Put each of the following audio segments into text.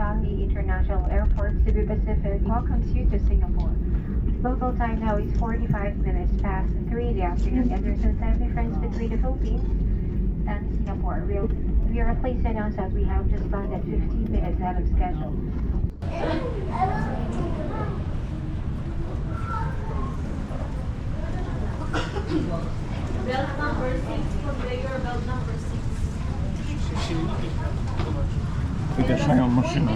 just Changi International Airport, Cebu Pacific welcomes you to Singapore. Local time now is 45 minutes past 3 in the afternoon, and there's a time difference between the Philippines and Singapore. We are, we are pleased to announce that we have just landed 15 minutes ahead of schedule. Belt number 6, conveyor belt number 6. Wygaszają maszynę.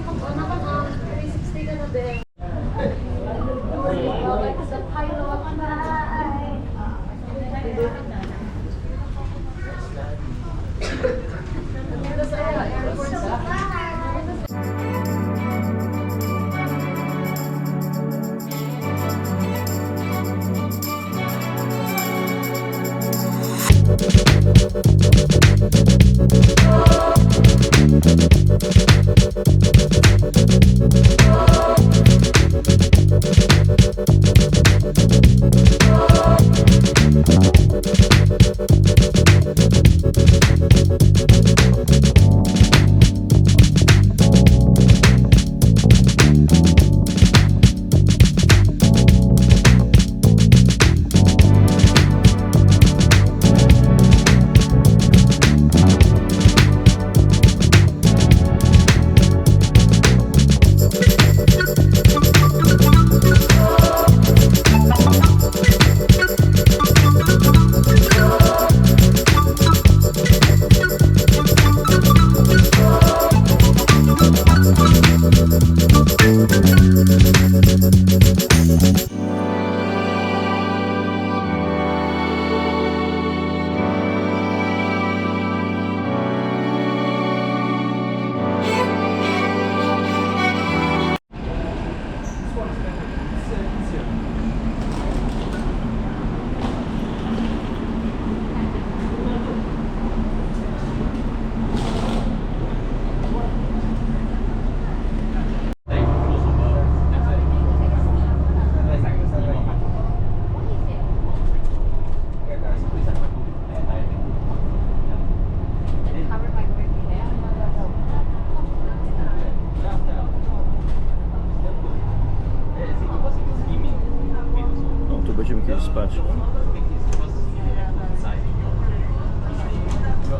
Kiedyś spać.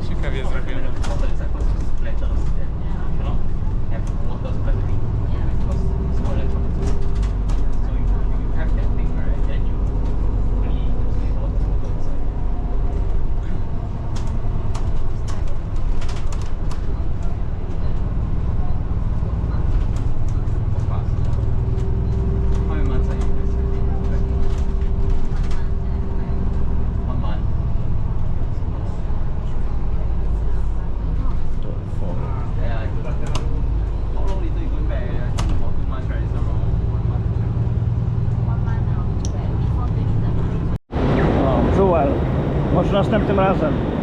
Ciekawie zrobione. To fory. No, Jewel. Może następnym razem.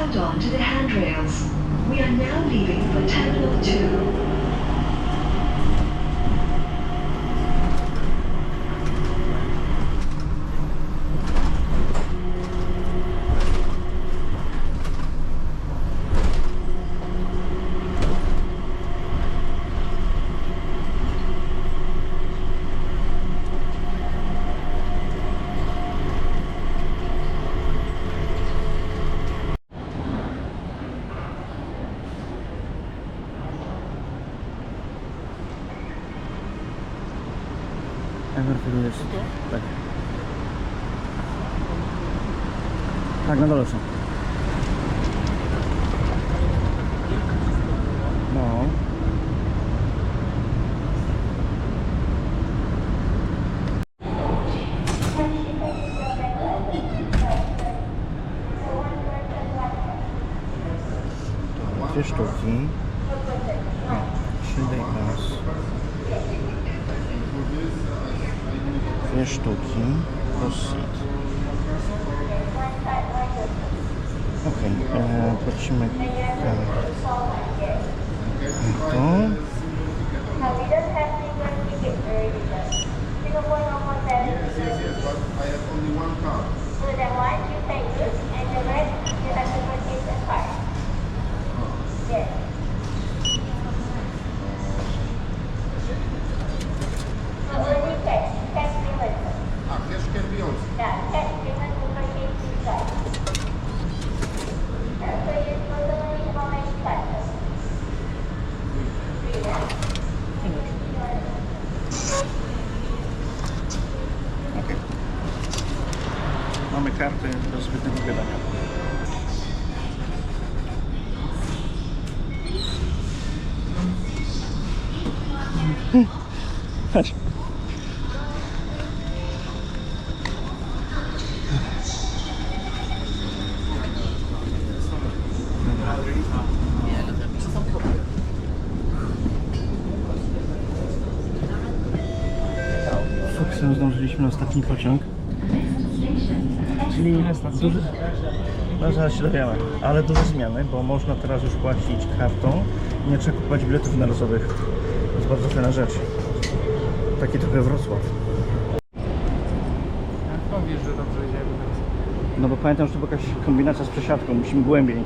Hold on to the handrails. We are now leaving for Terminal 2. agora Tak. Tak, na dole są. No. Dwie sztuki. Trzy dejkas. Verstoking, proceed. Ok, uh, prosimy kamerę. Yes, yes, yes, but I have only one card. So then why do you pay Chodź. Zdążyliśmy na ostatni pociąg. Czyli duży... No zaraz się dowiemy, ale duże zmiany, bo można teraz już płacić kartą. Nie trzeba kupować biletów narodowych. To jest bardzo fajna rzecz. Taki trochę Wrocław. Jak powiesz, że dobrze idziemy? No bo pamiętam, że to była jakaś kombinacja z przesiadką. Musimy głębiej.